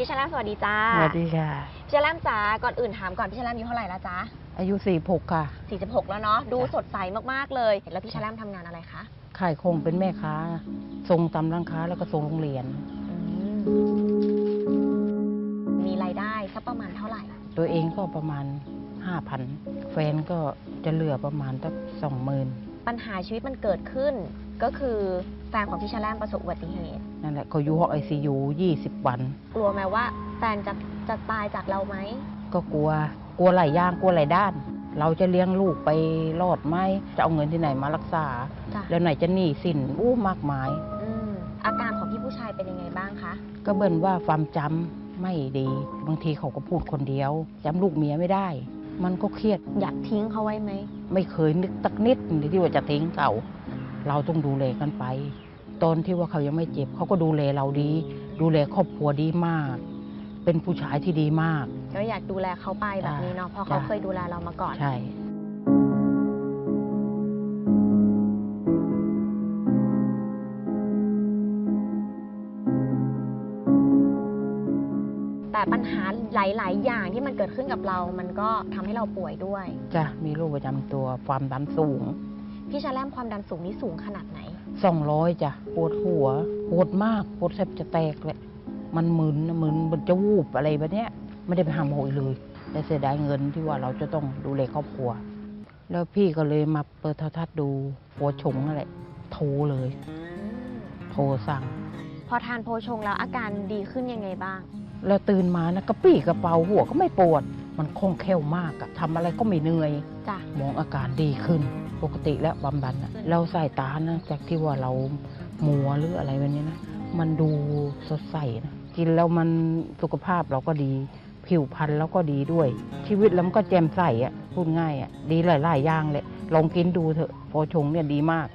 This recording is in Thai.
พี่ชะแลมสวัสดีจ้าสวัสดีค่ะพี่ชะแลมจ๋าก่อนอื่นถามก่อนพี่ชะแลมอายุเท่าไหร่แล้วจ๊ะอายุสี่หกค่ะ 46 แล้วเนาะดูจ้ะสดใสมากๆเลย แล้วพี่ชะแลมทำงานอะไรคะขายคงเป็นแม่ค้าส่งตำร้านค้าแล้วก็ส่งโรงเรียน มีรายได้สักประมาณเท่าไหร่ ตัวเองก็ประมาณห้าพันแฟนก็จะเหลือประมาณตั้งสองหมื่นปัญหาชีวิตมันเกิดขึ้นก็คือ แฟนของพี่ชะแลมประสบอุบัติเหตุ นั่นแหละเขาอยู่ห้องไอซียูยี่สิบวัน กลัวไหมว่าแฟนจะจะตายจากเราไหม ก็กลัว กลัวหลายอย่างกลัวหลายด้าน เราจะเลี้ยงลูกไปรอดไหมจะเอาเงินที่ไหนมารักษา จ้ะ แล้วไหนจะหนี้สินอู้มากมาย อืมอาการของพี่ผู้ชายเป็นยังไงบ้างคะ ก็เบิ่นว่าความจำไม่ดี บางทีเขาก็พูดคนเดียวจำลูกเมียไม่ได้ มันก็เครียดอยากทิ้งเขาไว้ไหม ไม่เคยนึกตักนิดหนึ่งที่ว่าจะทิ้งเขา เราต้องดูแลกันไป ตอนที่ว่าเขายังไม่เจ็บเขาก็ดูแลเราดี ดูแลครอบครัวดีมาก เป็นผู้ชายที่ดีมากก็อยากดูแลเขาไปแบบนี้เนาะเพราะเขาจ้ะเคยดูแลเรามาก่อนใช่แต่ปัญหาหลาย ๆ อย่างที่มันเกิดขึ้นกับเรา มันก็ทำให้เราป่วยด้วย จ้ะ มีโรคประจำตัว ความดันสูง พี่ชาแลมความดันสูงนี่สูงขนาดไหน สองร้อยจ้ะปวดหัวปวดมากปวดแทบจะแตกเลยมันมึนนะมึนมันจะวูบอะไรแบบเนี้ยไม่ได้ไปหาหมออีกเลย แต่เสียดายเงินที่ว่าเราจะต้องดูแลครอบครัว แล้วพี่ก็เลยมาเปิดโทรทัศน์ดูหัวชงนั่นแหละโทรเลยโทรสั่ง พอทานโพชงแล้วอาการดีขึ้นยังไงบ้าง แล้วตื่นมานะกระปี้กระเป๋าหัวก็ไม่ปวด มันคล่องแคล่วมากอะทำอะไรก็ไม่เหนื่อย จ้ะ มองอาการดีขึ้น ปกติแล้วความดันอะเราสายตานะจากที่ว่าเรามัวหรืออะไรแบบนี้นะ มันดูสดใสนะกินแล้วมันสุขภาพเราก็ดี ผิวพรรณเราก็ดีด้วย ชีวิตเรามันก็แจ่มใสอะพูดง่ายอะดีหลายๆอย่างเลยลองกินดูเถอะโพชงเนี่ยดีมาก